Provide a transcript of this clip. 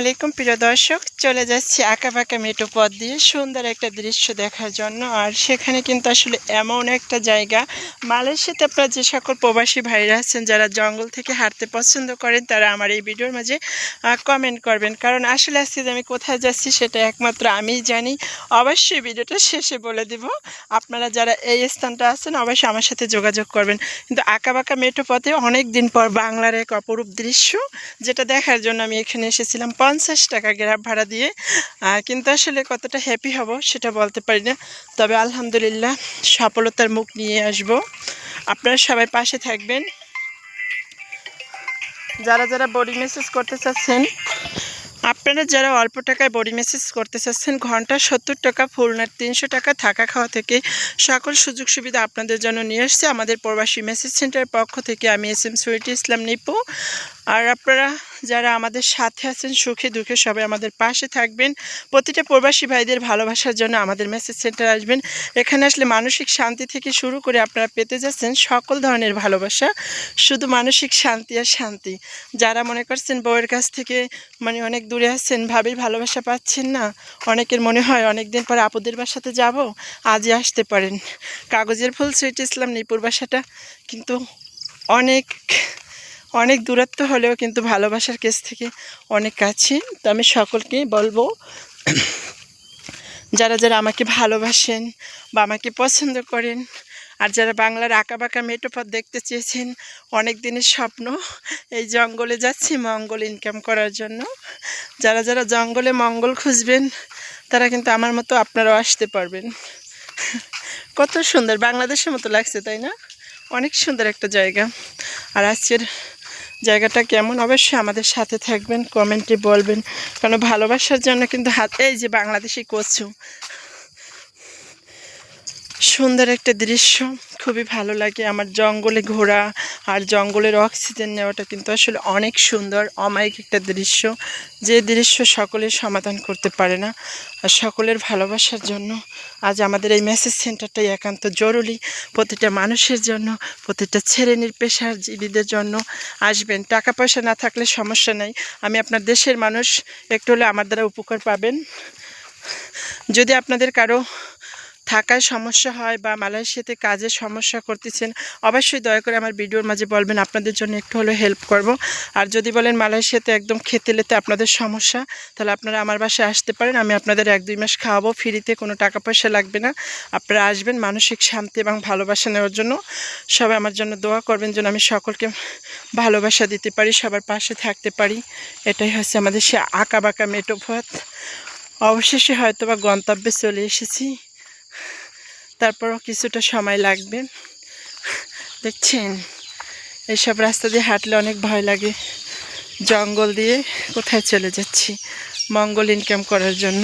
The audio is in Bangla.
আলাইকুম, প্রিয় দর্শক। চলে যাচ্ছি আঁকা বাঁকা মেটো পথ দিয়ে সুন্দর একটা দৃশ্য দেখার জন্য। আর সেখানে কিন্তু আসলে এমন একটা জায়গা। মালয়েশিয়াতে আপনারা যে সকল প্রবাসী ভাইরা আছেন, যারা জঙ্গল থেকে হাঁটতে পছন্দ করেন, তারা আমার এই ভিডিওর মাঝে কমেন্ট করবেন। কারণ আসলে আজকে আমি কোথায় যাচ্ছি, সেটা একমাত্র আমিই জানি। অবশ্যই ভিডিওটা শেষে বলে দিব। আপনারা যারা এই স্থানটা আছেন, অবশ্যই আমার সাথে যোগাযোগ করবেন। কিন্তু আঁকা বাঁকা মেটো পথে অনেক দিন পর বাংলার এক অপরূপ দৃশ্য, যেটা দেখার জন্য আমি এখানে এসেছিলাম। পঞ্চাশ টাকা গ্রাম ভাড়া দিয়ে কিন্তু আসলে কতটা হ্যাপি হব সেটা বলতে পারি না। তবে আলহামদুলিল্লাহ সফলতার মুখ নিয়ে আসব। আপনারা সবাই পাশে থাকবেন। যারা যারা বডি মেসেজ করতে চাচ্ছেন, আপনারা যারা অল্প টাকায় বডি মেসেজ করতে চাচ্ছেন, ঘণ্টা সত্তর টাকা ফুল নাট তিনশো টাকা, থাকা খাওয়া থেকে সকল সুযোগ সুবিধা আপনাদের জন্য নিয়ে আসছে। আমাদের প্রবাসী মেসেজ সেন্টারের পক্ষ থেকে আমি এস এম সুইটি ইসলাম নিপু। আর আপনারা যারা আমাদের সাথে আছেন, সুখে, দুঃখে সবাই আমাদের পাশে থাকবেন। প্রতিটা প্রবাসী ভাইদের ভালোবাসার জন্য আমাদের মেসেজ সেন্টার আসবেন। এখানে আসলে মানসিক শান্তি থেকে শুরু করে আপনারা পেতে যাচ্ছেন সকল ধরনের ভালোবাসা। শুধু মানসিক শান্তি আর শান্তি। যারা মনে করছেন বউয়ের কাছ থেকে মানে অনেক দূরে আছেন ভাবেই ভালোবাসা পাচ্ছেন না, অনেকের মনে হয় অনেক দিন পর আপুদের বাসাতে যাব, আজই আসতে পারেন। কাগজের ফুল সুইট ইসলাম, নিপুর বাসাটা। কিন্তু অনেক অনেক দূরত্ব হলেও কিন্তু ভালোবাসার কেস থেকে অনেক কাছে। তো আমি সকলকেই বলব, যারা যারা আমাকে ভালোবাসেন বা আমাকে পছন্দ করেন, আর যারা বাংলার আঁকা বাঁকা মেটোপথ দেখতে চেয়েছেন, অনেক দিনের স্বপ্ন, এই জঙ্গলে যাচ্ছি মঙ্গল ইনকাম করার জন্য। যারা যারা জঙ্গলে মঙ্গল খুঁজবেন, তারা কিন্তু আমার মতো আপনারাও আসতে পারবেন। কত সুন্দর, বাংলাদেশের মতো লাগছে, তাই না? অনেক সুন্দর একটা জায়গা। আর আজকের জায়গাটা কেমন? অবশ্যই আমাদের সাথে থাকবেন, কমেন্টে বলবেন। কারণ ভালোবাসার জন্য কিন্তু হাত এই যে বাংলাদেশি কচু। সুন্দর একটা দৃশ্য। খুবই ভালো লাগে আমার জঙ্গলে ঘোরা আর জঙ্গলের অক্সিজেন নেওয়াটা কিন্তু আসলে অনেক সুন্দর, অমায়িক একটা দৃশ্য যে দৃশ্য সকলের সমাধান করতে পারে না। আর সকলের ভালোবাসার জন্য আজ আমাদের এই মেসেজ সেন্টারটাই একান্ত জরুরি। প্রতিটা মানুষের জন্য, প্রতিটা শ্রেণির পেশার জীবীদের জন্য আসবেন। টাকা পয়সা না থাকলে সমস্যা নেই। আমি আপনার দেশের মানুষ, একটু হলে আমার দ্বারা উপকার পাবেন। যদি আপনাদের কারও থাকায় সমস্যা হয় বা মালয়েশিয়াতে কাজের সমস্যা করতেছেন, অবশ্যই দয়া করে আমার ভিডিওর মাঝে বলবেন, আপনাদের জন্য একটু হলেও হেল্প করব। আর যদি বলেন মালয়েশিয়াতে একদম খেতে লেতে আপনাদের সমস্যা, তাহলে আপনারা আমার বাসায় আসতে পারেন, আমি আপনাদের এক দুই মাস খাওয়াবো, ফ্রিতে কোনো টাকা পয়সা লাগবে না। আপনারা আসবেন মানসিক শান্তি এবং ভালোবাসা নেওয়ার জন্য। সবাই আমার জন্য দোয়া করবেন যেন আমি সকলকে ভালোবাসা দিতে পারি, সবার পাশে থাকতে পারি। এটাই হচ্ছে আমাদের সে আঁকা বাঁকা মেটো অবশেষে হয়তো বা গন্তব্যে চলে এসেছি। তারপরও কিছুটা সময় লাগবে। দেখছেন? এইসব রাস্তা দিয়ে হাঁটলে অনেক ভয় লাগে। জঙ্গল দিয়ে কোথায় চলে যাচ্ছি? মঙ্গল ইনকাম করার জন্য।